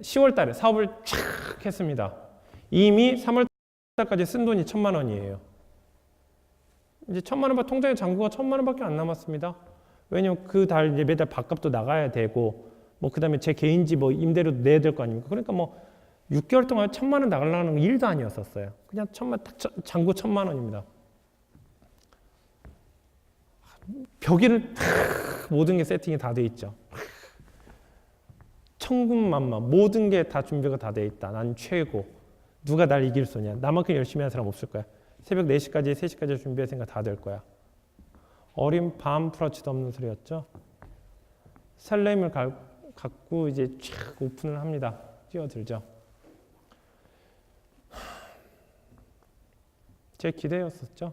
10월 달에 사업을 촥 했습니다. 이미 3월 달까지 쓴 돈이 천만 원이에요. 이제 천만 원, 통장에 잔고가 천만 원밖에 안 남았습니다. 왜냐면 그 달 이제 매달 밥값도 나가야 되고, 뭐 그다음에 제 개인 집뭐 임대료도 내야 될 거 아닙니까? 그러니까 뭐 6개월 동안 천만 원 나가려는 건 일도 아니었었어요. 그냥 천만 딱 천- 잔고 천만 원입니다. 벽에는 탁 모든 게 세팅이 다 돼 있죠. 천군만만 모든 게 다 준비가 다 돼 있다. 난 최고. 누가 날 이길 수냐? 나만큼 열심히 하는 사람 없을 거야. 새벽 4시까지 3시까지 준비할 생각 다될 거야. 어린 밤 프라치도 없는 소리였죠. 설렘을 가- 갖고 이제 쫙 오픈을 합니다. 뛰어들죠. 제 기대였었죠.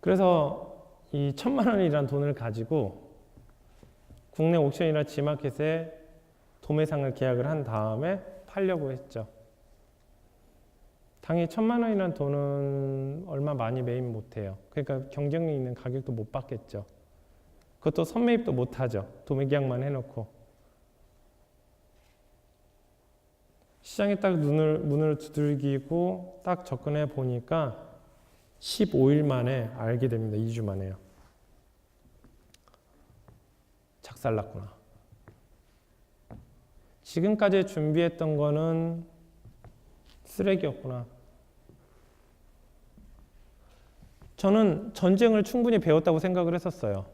그래서 이 천만 원이라는 돈을 가지고 국내 옥션이나 지마켓에 도매상을 계약을 한 다음에 팔려고 했죠. 당연히 천만 원이라는 돈은 얼마 많이 매입 못해요. 그러니까 경쟁력 있는 가격도 못 받겠죠. 그것도 선매입도 못하죠. 도매 계약만 해놓고. 시장에 딱 눈을, 문을 두들기고 딱 접근해 보니까 15일 만에 알게 됩니다. 2주 만에요. 작살났구나. 지금까지 준비했던 거는 쓰레기였구나. 저는 전쟁을 충분히 배웠다고 생각을 했었어요.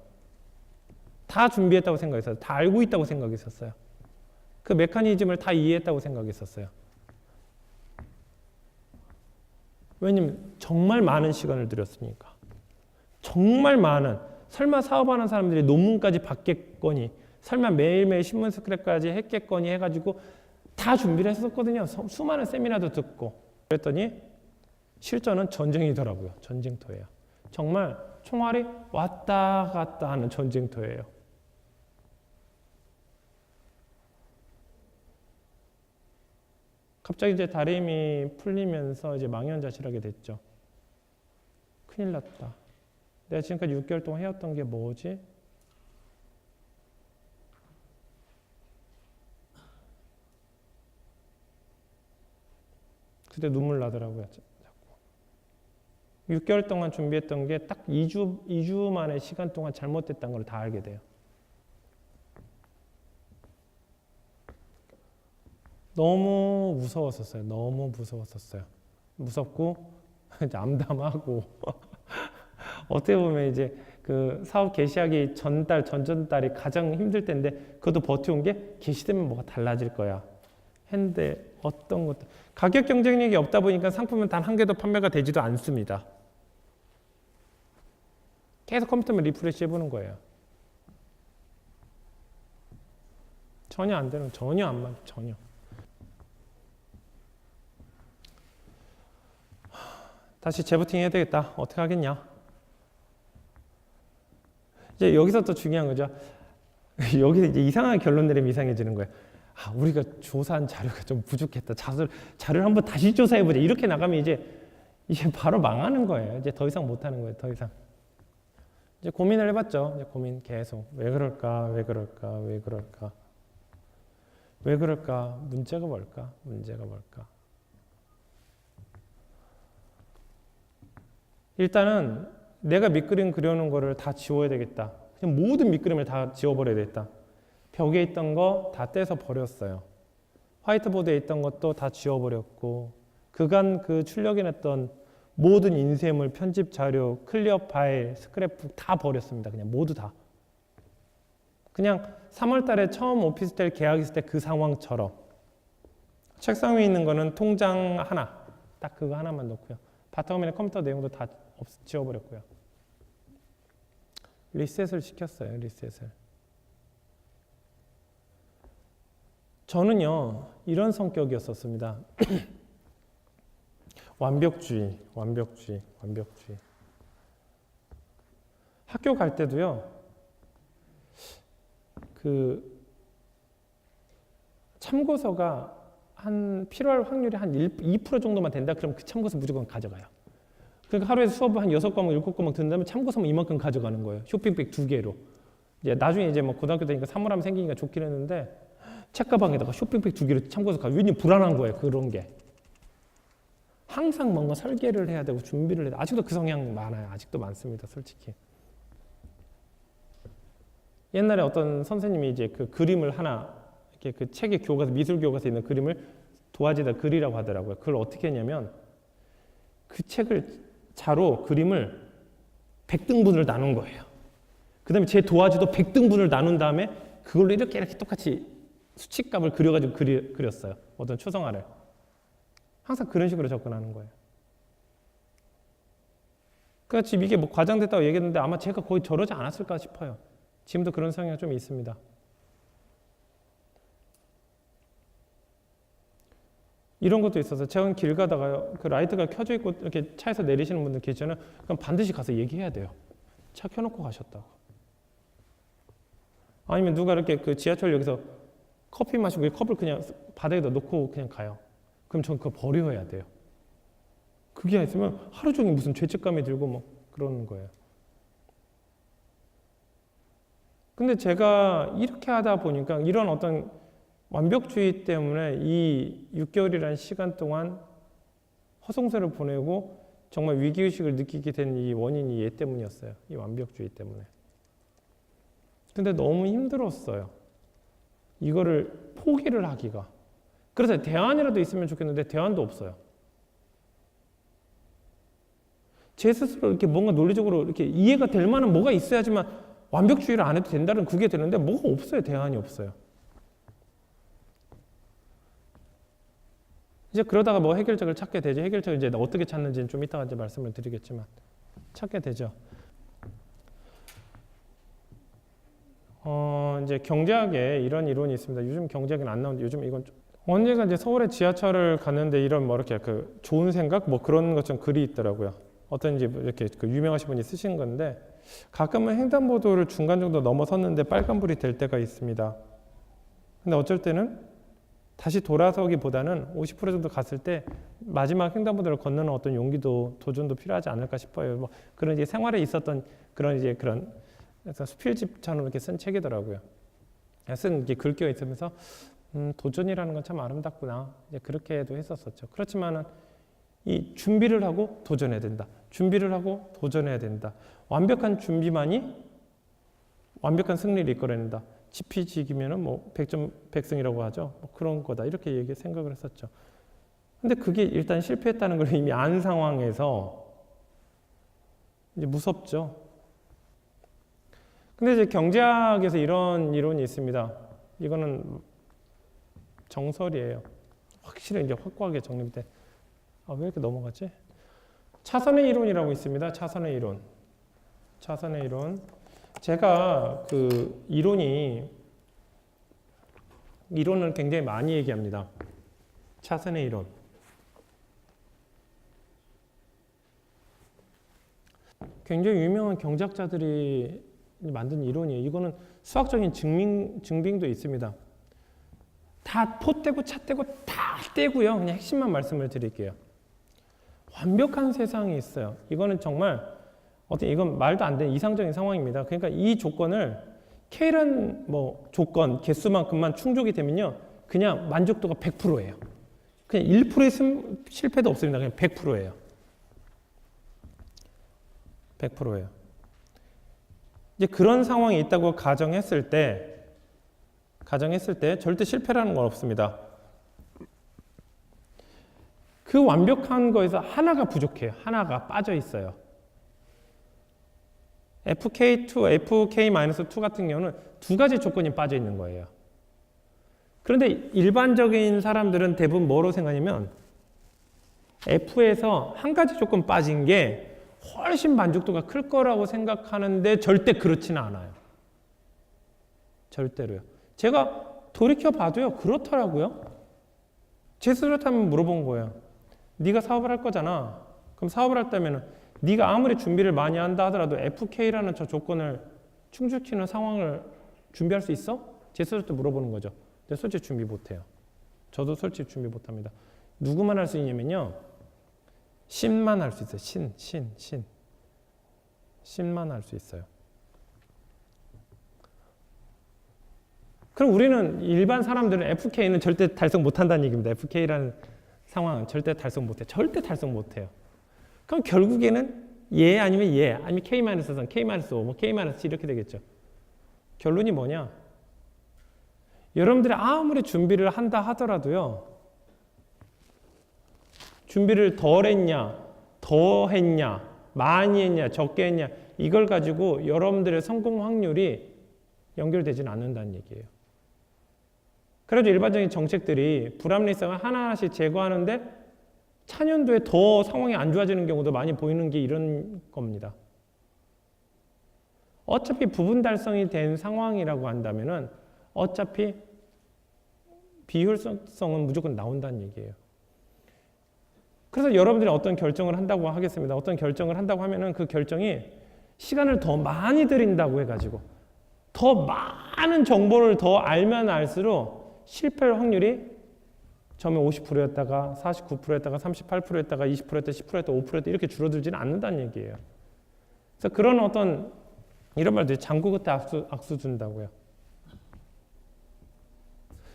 다 준비했다고 생각했어요. 다 알고 있다고 생각했었어요. 그 메커니즘을 다 이해했다고 생각했었어요. 왜냐면 정말 많은 시간을 들였으니까. 정말 많은 설마 사업하는 사람들이 논문까지 받겠거니 설마 매일매일 신문 스크랩까지 했겠거니 해가지고 다 준비를 했었거든요. 서- 수많은 세미나도 듣고 그랬더니 실전은 전쟁이더라고요. 전쟁터예요. 정말 총알이 왔다 갔다 하는 전쟁터예요. 갑자기 이제 다림이 풀리면서 이제 망연자실하게 됐죠. 큰일 났다. 내가 지금까지 6개월 동안 해왔던 게 뭐지? 그때 눈물 나더라고요. 자- 자꾸. 6개월 동안 준비했던 게 딱 2주, 2주 만의 시간 동안 잘못됐다는 걸 다 알게 돼요. 너무 무서웠었어요. 너무 무서웠었어요. 무섭고 암담하고 어떻게 보면 이제 그 사업 개시하기 전달 전전달이 가장 힘들 때인데 그것도 버텨온 게 개시되면 뭐가 달라질 거야. 했는데 어떤 것도 가격 경쟁력이 없다 보니까 상품은 단 한 개도 판매가 되지도 않습니다. 계속 컴퓨터만 리프레시 해보는 거예요. 전혀 안 되는 전혀 안 맞, 전혀. 다시 재부팅 해야 되겠다. 어떻게 하겠냐? 이제 여기서 또 중요한 거죠. 여기서 이제 이상한 결론 내리면 이상해지는 거예요. 아, 우리가 조사한 자료가 좀 부족했다. 자료를, 자료를 한번 다시 조사해보자. 이렇게 나가면 이제, 이제 바로 망하는 거예요. 이제 더 이상 못하는 거예요. 더 이상. 이제 고민을 해봤죠. 이제 고민 계속. 왜 그럴까? 왜 그럴까? 왜 그럴까? 왜 그럴까? 문제가 뭘까? 문제가 뭘까? 일단은 내가 밑그림 그려놓은 거를 다 지워야 되겠다. 그냥 모든 밑그림을 다 지워버려야 되겠다. 벽에 있던 거 다 떼서 버렸어요. 화이트보드에 있던 것도 다 지워버렸고 그간 그 출력해냈던 모든 인쇄물, 편집 자료, 클리어 파일, 스크랩북 다 버렸습니다. 그냥 모두 다. 그냥 3월 달에 처음 오피스텔 계약했을 때 그 상황처럼 책상 위에 있는 거는 통장 하나, 딱 그거 하나만 넣고요. 바탕화면에 컴퓨터 내용도 다 없, 지워버렸고요. 리셋을 시켰어요. 리셋을. 저는요 이런 성격이었었습니다. 완벽주의, 완벽주의, 완벽주의. 학교 갈 때도요. 그 참고서가 한 필요할 확률이 한 1, 2% 정도만 된다. 그럼 그 참고서 무조건 가져가요. 그러니까 하루에 수업을 한 6과목, 7과목 듣는다면 참고서만 이만큼 가져가는 거예요. 쇼핑백 두 개로. 이제 나중에 이제 뭐 고등학교 되니까 사물함 생기니까 좋긴 했는데 책가방에다가 쇼핑백 두 개를 참고서 가. 왠지 불안한 거예요. 그런 게. 항상 뭔가 설계를 해야 되고 준비를 해야 돼. 아직도 그 성향 많아요. 아직도 많습니다. 솔직히. 옛날에 어떤 선생님이 이제 그 그림을 하나 이렇게 그 책의 교과서 미술 교과서에 있는 그림을 도화지에다 그리라고 하더라고요. 그걸 어떻게 했냐면 그 책을 자로 그림을 100등분을 나눈 거예요. 그 다음에 제 도화지도 100등분을 나눈 다음에 그걸로 이렇게 이렇게 똑같이 수치값을 그려가지고 그리, 그렸어요. 어떤 초성화를. 항상 그런 식으로 접근하는 거예요. 그러니까 지금 이게 뭐 과장됐다고 얘기했는데 아마 제가 거의 저러지 않았을까 싶어요. 지금도 그런 성향이 좀 있습니다. 이런 것도 있어서 제가 길 가다가요 그 라이트가 켜져 있고 이렇게 차에서 내리시는 분들 계시잖아요. 그럼 반드시 가서 얘기해야 돼요. 차 켜놓고 가셨다고. 아니면 누가 이렇게 그 지하철 역에서 커피 마시고 이 컵을 그냥 바닥에다 놓고 그냥 가요. 그럼 전 그거 버려야 돼요. 그게 있으면 하루 종일 무슨 죄책감이 들고 뭐 그러는 거예요. 근데 제가 이렇게 하다 보니까 이런 어떤 완벽주의 때문에 이 6개월이라는 시간 동안 허송세를 보내고 정말 위기의식을 느끼게 된 이 원인이 얘 때문이었어요. 이 완벽주의 때문에. 근데 너무 힘들었어요. 이거를 포기를 하기가. 그래서 대안이라도 있으면 좋겠는데 대안도 없어요. 제 스스로 이렇게 뭔가 논리적으로 이렇게 이해가 될 만한 뭐가 있어야지만 완벽주의를 안 해도 된다는 그게 되는데 뭐가 없어요. 대안이 없어요. 이제 그러다가 뭐 해결책을 찾게 되죠. 해결책을 이제 어떻게 찾는지는 좀 이따가 이제 말씀을 드리겠지만 찾게 되죠. 어, 이제 경제학에 이런 이론이 있습니다. 요즘 경제학은 안 나오는데 요즘 이건 좀 언제가 이제 서울에 지하철을 갔는데 이런 뭐 이렇게 그 좋은 생각 뭐 그런 것좀 글이 있더라고요. 어떤지 뭐 이렇게 그 유명하신 분이 쓰신 건데 가끔은 횡단보도를 중간 정도 넘어섰는데 빨간불이 될 때가 있습니다. 근데 어쩔 때는 다시 돌아서기보다는 50% 정도 갔을 때 마지막 횡단보도를 건너는 어떤 용기도 도전도 필요하지 않을까 싶어요. 뭐 그런 이제 생활에 있었던 그런 이제 그런 그래서 수필집처럼 이렇게 쓴 책이더라고요. 쓴 이렇게 글귀가 있으면서 음, 도전이라는 건 참 아름답구나. 이제 그렇게도 했었었죠. 그렇지만은 이 준비를 하고 도전해야 된다. 준비를 하고 도전해야 된다. 완벽한 준비만이 완벽한 승리를 이끌어낸다. 지피지기면은 뭐 100점 100승이라고 하죠. 뭐 그런 거다. 이렇게 얘기 생각을 했었죠. 근데 그게 일단 실패했다는 걸 이미 안 상황에서 이제 무섭죠. 근데 이제 경제학에서 이런 이론이 있습니다. 이거는 정설이에요. 확실히 이제 확고하게 정립돼. 아, 왜 이렇게 넘어갔지? 차선의 이론이라고 있습니다. 차선의 이론. 차선의 이론. 제가 그 이론이 이론을 굉장히 많이 얘기합니다. 차선의 이론. 굉장히 유명한 경제학자들이 만든 이론이에요. 이거는 수학적인 증명, 증빙도 있습니다. 다 포떼고 차떼고 다 떼고요. 그냥 핵심만 말씀을 드릴게요. 완벽한 세상이 있어요. 이거는 정말 어떤 이건 말도 안 되는 이상적인 상황입니다. 그러니까 이 조건을 K란 뭐 조건 개수만큼만 충족이 되면요. 그냥 만족도가 100%예요. 그냥 1%의 실패도 없습니다. 그냥 100%예요. 100%예요. 이제 그런 상황이 있다고 가정했을 때 가정했을 때 절대 실패라는 건 없습니다. 그 완벽한 거에서 하나가 부족해요. 하나가 빠져 있어요. FK2, FK-2 같은 경우는 두 가지 조건이 빠져 있는 거예요. 그런데 일반적인 사람들은 대부분 뭐로 생각하냐면 F에서 한 가지 조건 빠진 게 훨씬 만족도가 클 거라고 생각하는데 절대 그렇지는 않아요. 절대로요. 제가 돌이켜 봐도요 그렇더라고요. 제 스스로 한번 물어본 거예요. 네가 사업을 할 거잖아. 그럼 사업을 할다면 네가 아무리 준비를 많이 한다 하더라도 FK라는 저 조건을 충족시키는 상황을 준비할 수 있어? 제 스스로 물어보는 거죠. 근데 솔직히 준비 못해요. 저도 솔직히 준비 못합니다. 누구만 할 수 있냐면요. 신만 할 수 있어요. 신, 신, 신. 신만 할 수 있어요. 그럼 우리는 일반 사람들은 FK는 절대 달성 못한다는 얘기입니다. FK라는 상황은 절대 달성 못해. 절대 달성 못해요. 그럼 결국에는 예 아니면 예 아니면 K-3, K-5, 뭐 K-7 이렇게 되겠죠. 결론이 뭐냐? 여러분들이 아무리 준비를 한다 하더라도요. 준비를 덜 했냐, 더 했냐, 많이 했냐, 적게 했냐, 이걸 가지고 여러분들의 성공 확률이 연결되지는 않는다는 얘기예요. 그래도 일반적인 정책들이 불합리성을 하나하나씩 제거하는데 차년도에 더 상황이 안 좋아지는 경우도 많이 보이는 게 이런 겁니다. 어차피 부분 달성이 된 상황이라고 한다면은 어차피 비효율성은 무조건 나온다는 얘기예요. 그래서 여러분들이 어떤 결정을 한다고 하겠습니다. 어떤 결정을 한다고 하면은 그 결정이 시간을 더 많이 들인다고 해가지고 더 많은 정보를 더 알면 알수록 실패할 확률이 처음에 50%였다가 49%였다가 38%였다가 20%였다 10%였다 5%였다 이렇게 줄어들지는 않는다는 얘기예요. 그래서 그런 어떤 이런 말들 장구 그때 악수, 악수 준다고요.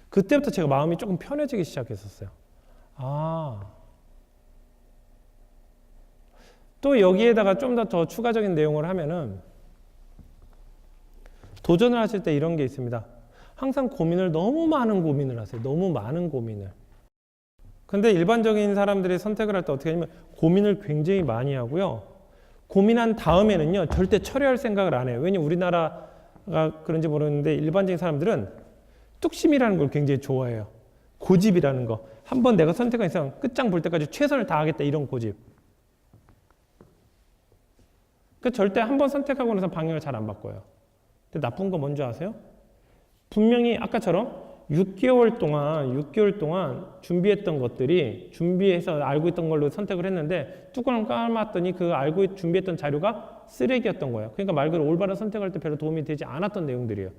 그때부터 제가 마음이 조금 편해지기 시작했었어요. 아. 또 여기에다가 좀 더 더 추가적인 내용을 하면은 도전을 하실 때 이런 게 있습니다. 항상 고민을 너무 많은 고민을 하세요. 너무 많은 고민을. 근데 일반적인 사람들이 선택을 할 때 어떻게 하냐면 고민을 굉장히 많이 하고요. 고민한 다음에는요, 절대 처리할 생각을 안 해요. 왜냐면 우리나라가 그런지 모르는데 일반적인 사람들은 뚝심이라는 걸 굉장히 좋아해요. 고집이라는 거. 한 번 내가 선택한 이상 끝장 볼 때까지 최선을 다하겠다 이런 고집. 그 절대 한 번 선택하고 나서 방향을 잘 안 바꿔요. 근데 나쁜 거 뭔지 아세요? 분명히 아까처럼 6개월 동안 6개월 동안 준비했던 것들이 준비해서 알고 있던 걸로 선택을 했는데 뚜껑을 까봤더니 그 알고 준비했던 자료가 쓰레기였던 거예요. 그러니까 말 그대로 올바른 선택할 때 별로 도움이 되지 않았던 내용들이에요.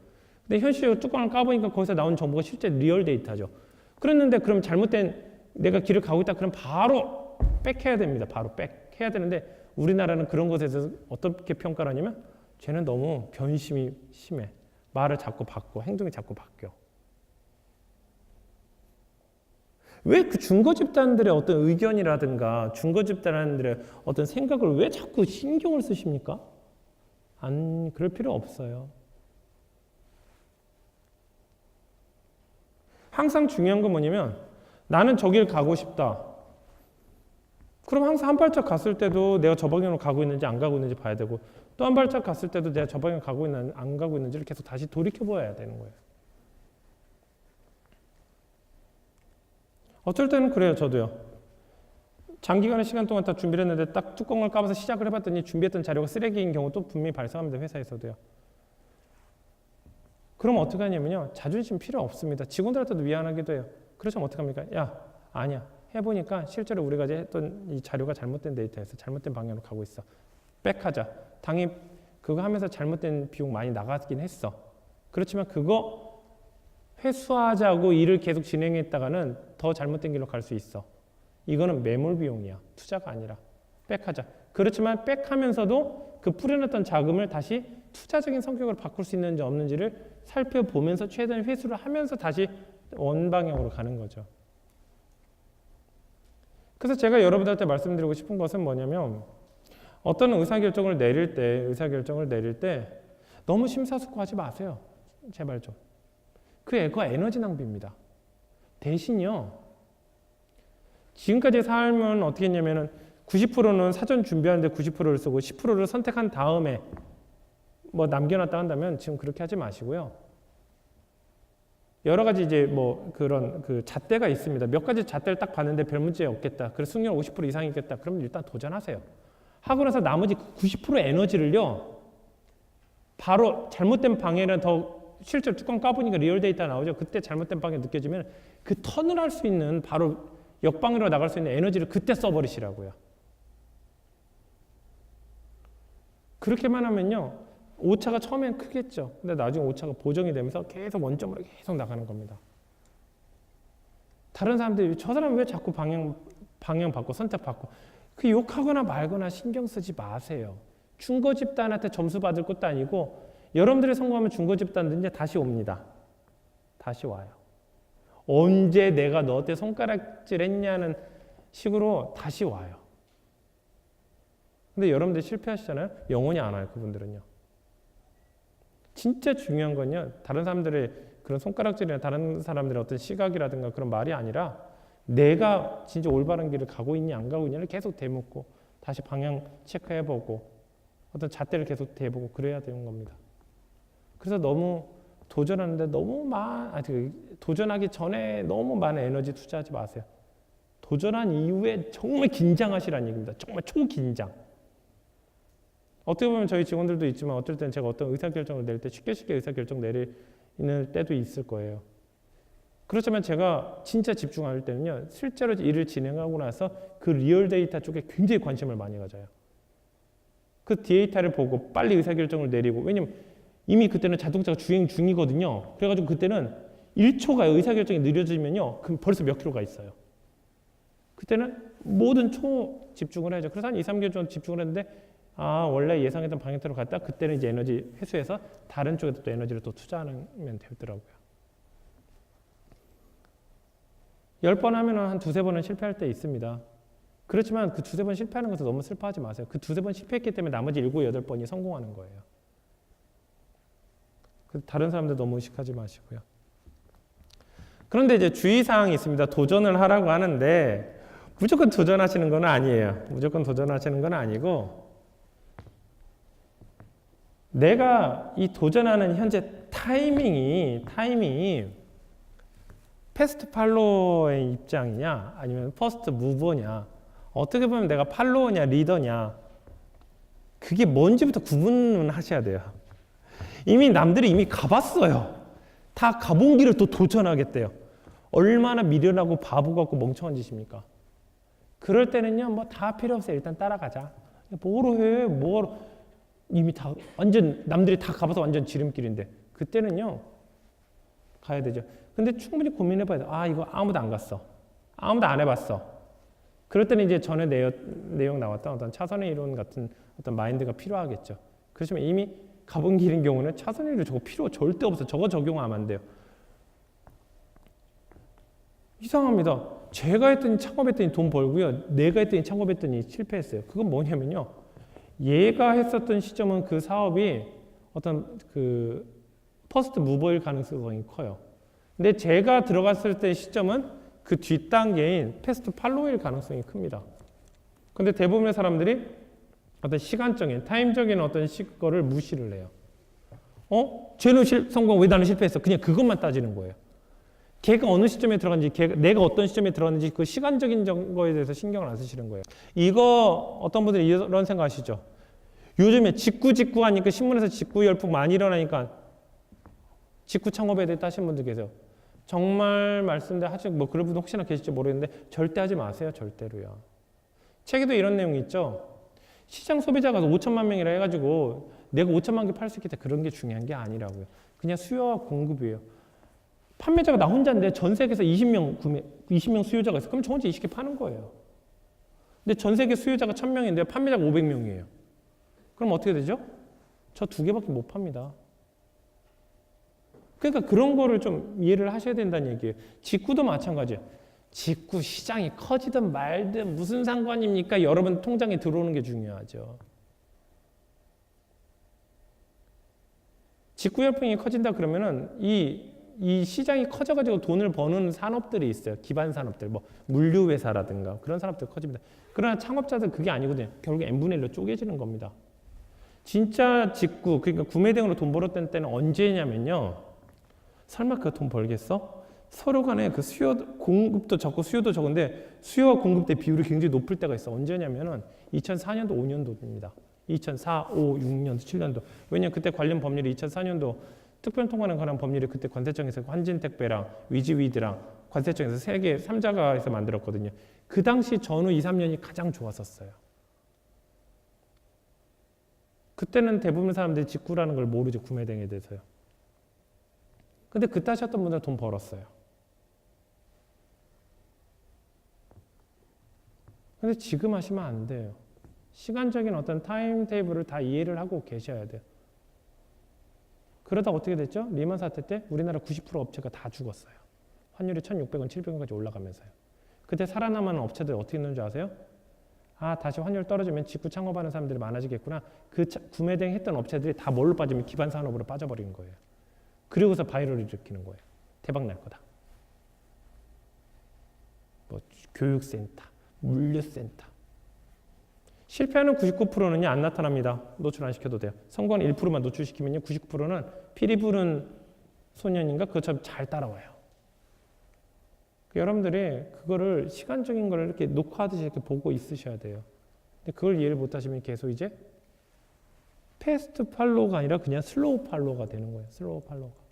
근데 현실적으로 뚜껑을 까보니까 거기서 나온 정보가 실제 리얼 데이터죠. 그랬는데 그럼 잘못된 내가 길을 가고 있다 그럼 바로 백해야 됩니다. 바로 백해야 되는데 우리나라는 그런 것에 대해서 어떻게 평가를 하냐면 쟤는 너무 변심이 심해. 말을 자꾸 바꿔, 행동이 자꾸 바뀌어. 왜 그 중거 집단들의 어떤 의견이라든가 중거 집단들의 어떤 생각을 왜 자꾸 신경을 쓰십니까? 안 그럴 필요 없어요. 항상 중요한 건 뭐냐면 나는 저길 가고 싶다. 그럼 항상 한 발짝 갔을 때도 내가 저 방향으로 가고 있는지 안 가고 있는지 봐야 되고 또 한 발짝 갔을 때도 내가 저 방향 가고 있는 안 가고 있는지를 계속 다시 돌이켜 보아야 되는 거예요. 어쩔 때는 그래요, 저도요. 장기간의 시간 동안 다 준비를 했는데 딱 뚜껑을 까봐서 시작을 해봤더니 준비했던 자료가 쓰레기인 경우도 분명히 발생합니다, 회사에서도요. 그럼 어떻게 하냐면요. 자존심 필요 없습니다. 직원들한테도 미안하기도 해요. 그렇죠 어떻게 합니까? 야, 아니야. 해보니까 실제로 우리가 이제 했던 이 자료가 잘못된 데이터에서 잘못된 방향으로 가고 있어. 백하자. 당연히 그거 하면서 잘못된 비용 많이 나가긴 했어. 그렇지만 그거 회수하자고 일을 계속 진행했다가는 더 잘못된 길로 갈 수 있어. 이거는 매몰 비용이야. 투자가 아니라. 백하자. 그렇지만 백하면서도 그 뿌려놨던 자금을 다시 투자적인 성격으로 바꿀 수 있는지 없는지를 살펴보면서 최대한 회수를 하면서 다시 원방향으로 가는 거죠. 그래서 제가 여러분들한테 말씀드리고 싶은 것은 뭐냐면 어떤 의사결정을 내릴 때 의사결정을 내릴 때 너무 심사숙고하지 마세요. 제발 좀. 그 애가 에너지 낭비입니다. 대신요. 지금까지 삶은 어떻게 했냐면은 90%는 사전 준비하는데 90%를 쓰고 10%를 선택한 다음에 뭐 남겨놨다 한다면 지금 그렇게 하지 마시고요. 여러 가지 이제 뭐 그런 그 잣대가 있습니다. 몇 가지 잣대를 딱 봤는데 별 문제 없겠다. 그래서 승률 50% 이상이겠다. 그러면 일단 도전하세요. 하고 나서 나머지 90% 에너지를요. 바로 잘못된 방향이랑 더 실제 뚜껑 까보니까 리얼 데이터 나오죠. 그때 잘못된 방향 느껴지면 그 턴을 할 수 있는 바로 역방으로 나갈 수 있는 에너지를 그때 써버리시라고요. 그렇게만 하면요. 오차가 처음엔 크겠죠. 근데 나중에 오차가 보정이 되면서 계속 원점으로 계속 나가는 겁니다. 다른 사람들이 저 사람 왜 자꾸 방향 방향 바꿔 선택 바꿔 그 욕하거나 말거나 신경 쓰지 마세요. 중거 집단한테 점수 받을 것도 아니고 여러분들이 성공하면 중거 집단도 이제 다시 옵니다. 다시 와요. 언제 내가 너한테 손가락질 했냐는 식으로 다시 와요. 근데 여러분들 실패하시잖아요? 영원히 안 와요, 그분들은요. 진짜 중요한 건요, 다른 사람들의 그런 손가락질이나 다른 사람들의 어떤 시각이라든가 그런 말이 아니라 내가 진짜 올바른 길을 가고 있냐, 안 가고 있냐를 계속 되묻고 다시 방향 체크해보고 어떤 잣대를 계속 대보고 그래야 되는 겁니다. 그래서 너무 도전하는데 너무 많, 아니, 그 도전하기 전에 너무 많은 에너지 투자하지 마세요. 도전한 이후에 정말 긴장하시라는 얘기입니다. 정말 초긴장. 어떻게 보면 저희 직원들도 있지만 어떨 땐 제가 어떤 의사결정을 낼때 쉽게 쉽게 의사결정 내리는 때도 있을 거예요. 그렇지만 제가 진짜 집중할 때는요, 실제로 일을 진행하고 나서 그 리얼 데이터 쪽에 굉장히 관심을 많이 가져요. 그 데이터를 보고 빨리 의사결정을 내리고, 왜냐면 이미 그때는 자동차가 주행 중이거든요. 그래가지고 그때는 1초가 의사결정이 느려지면요, 그럼 벌써 몇 킬로가 있어요. 그때는 모든 초 집중을 해야죠. 그래서 한 2, 3개월 정도 집중을 했는데, 아, 원래 예상했던 방향대로 갔다? 그때는 이제 에너지 회수해서 다른 쪽에 또 에너지를 또 투자하면 되더라고요. 열 번 하면 한 두세 번은 실패할 때 있습니다. 그렇지만 그 두세 번 실패하는 것도 너무 슬퍼하지 마세요. 그 두세 번 실패했기 때문에 나머지 일곱, 여덟 번이 성공하는 거예요. 그 다른 사람들 너무 의식하지 마시고요. 그런데 이제 주의사항이 있습니다. 도전을 하라고 하는데 무조건 도전하시는 건 아니에요. 무조건 도전하시는 건 아니고 내가 이 도전하는 현재 타이밍이 타이밍이 패스트 팔로워의 입장이냐 아니면 퍼스트 무버냐 어떻게 보면 내가 팔로워냐 리더냐 그게 뭔지부터 구분을 하셔야 돼요. 이미 남들이 이미 가봤어요. 다 가본 길을 또 도전하겠대요. 얼마나 미련하고 바보 같고 멍청한 짓입니까? 그럴 때는요, 뭐 다 필요 없어요. 일단 따라가자. 뭐로 해? 뭐 이미 다 완전 남들이 다 가봐서 완전 지름길인데 그때는요 가야 되죠. 근데 충분히 고민해봐야 돼. 아 이거 아무도 안 갔어. 아무도 안 해봤어. 그럴 때는 이제 전에 내용, 내용 나왔던 어떤 차선의 이론 같은 어떤 마인드가 필요하겠죠. 그렇지만 이미 가본 길인 경우는 차선의 이론 저거 필요 절대 없어. 저거 적용하면 안 돼요. 이상합니다. 제가 했더니 창업했더니 돈 벌고요. 내가 했더니 창업했더니 실패했어요. 그건 뭐냐면요. 얘가 했었던 시점은 그 사업이 어떤 그 퍼스트 무버일 가능성이 커요. 근데 제가 들어갔을 때 시점은 그 뒷단계인 패스트 팔로일 가능성이 큽니다. 근데 대부분의 사람들이 어떤 시간적인, 타임적인 어떤 시거를 무시를 해요. 어? 쟤는 실, 성공, 왜 나는 실패했어? 그냥 그것만 따지는 거예요. 걔가 어느 시점에 들어갔는지, 걔가, 내가 어떤 시점에 들어갔는지 그 시간적인 거에 대해서 신경을 안 쓰시는 거예요. 이거 어떤 분들이 이런 생각 하시죠? 요즘에 직구 직구 하니까 신문에서 직구 열풍 많이 일어나니까 직구 창업에 대해 따신 분들 계세요. 정말 말씀대로 하시 뭐 그런 분 혹시나 계실지 모르겠는데 절대 하지 마세요. 절대로요. 책에도 이런 내용이 있죠. 시장 소비자가 5천만 명이라 해가지고 내가 5천만 개 팔 수 있겠다 그런 게 중요한 게 아니라고요. 그냥 수요와 공급이에요. 판매자가 나 혼자인데 전 세계에서 20명 구매, 20명 수요자가 있어. 그럼 저 혼자 20개 파는 거예요. 근데 전 세계 수요자가 1000명인데 판매자가 500명이에요. 그럼 어떻게 되죠? 저 두 개밖에 못 팝니다. 그러니까 그런 거를 좀 이해를 하셔야 된다는 얘기예요. 직구도 마찬가지예요. 직구 시장이 커지든 말든 무슨 상관입니까? 여러분 통장에 들어오는 게 중요하죠. 직구 열풍이 커진다 그러면은 이, 이 시장이 커져가지고 돈을 버는 산업들이 있어요. 기반 산업들, 뭐 물류 회사라든가 그런 산업들 커집니다. 그러나 창업자들 그게 아니거든요. 결국 n분의 1로 쪼개지는 겁니다. 진짜 직구, 그러니까 구매 대행으로 돈 벌었던 때는 언제냐면요. 설마 그 돈 벌겠어? 서로 간에 그 수요, 공급도 적고 수요도 적은데 수요와 공급 대 비율이 굉장히 높을 때가 있어. 언제냐면은 2004년도, 5년도입니다. 2004, 5, 6년도, 7년도. 왜냐면 그때 관련 법률이 2004년도 특별통관에 관한 법률이 그때 관세청에서 환진택배랑 위지위드랑 관세청에서 세 개, 3자가 해서 만들었거든요. 그 당시 전후 2, 3년이 가장 좋았었어요. 그때는 대부분 사람들이 직구라는 걸 모르죠. 구매대행에 대해서요. 근데 그때 하셨던 분들은 돈 벌었어요. 근데 지금 하시면 안 돼요. 시간적인 어떤 타임 테이블을 다 이해를 하고 계셔야 돼요. 그러다 어떻게 됐죠? 리만 사태 때 우리나라 90% 업체가 다 죽었어요. 환율이 1,600원, 700원까지 올라가면서요. 그때 살아남은 업체들 어떻게 했는 줄 아세요? 아 다시 환율 떨어지면 직구 창업하는 사람들이 많아지겠구나. 그 차- 구매 등 했던 업체들이 다 뭘로 빠지면 기반 산업으로 빠져버린 거예요. 그리고서 바이럴을 일으키는 거예요. 대박 날 거다. 뭐 교육센터, 물류센터. 실패하는 99%는요 안 나타납니다. 노출 안 시켜도 돼요. 성공한 1%만 노출시키면요 99%는 피리 부는 소년인가 그것처럼 잘 따라와요. 그 여러분들이 그거를 시간적인 걸 이렇게 녹화하듯이 이렇게 보고 있으셔야 돼요. 근데 그걸 이해를 못 하시면 계속 이제 패스트 팔로우가 아니라 그냥 슬로우 팔로우가 되는 거예요. 슬로우 팔로우가.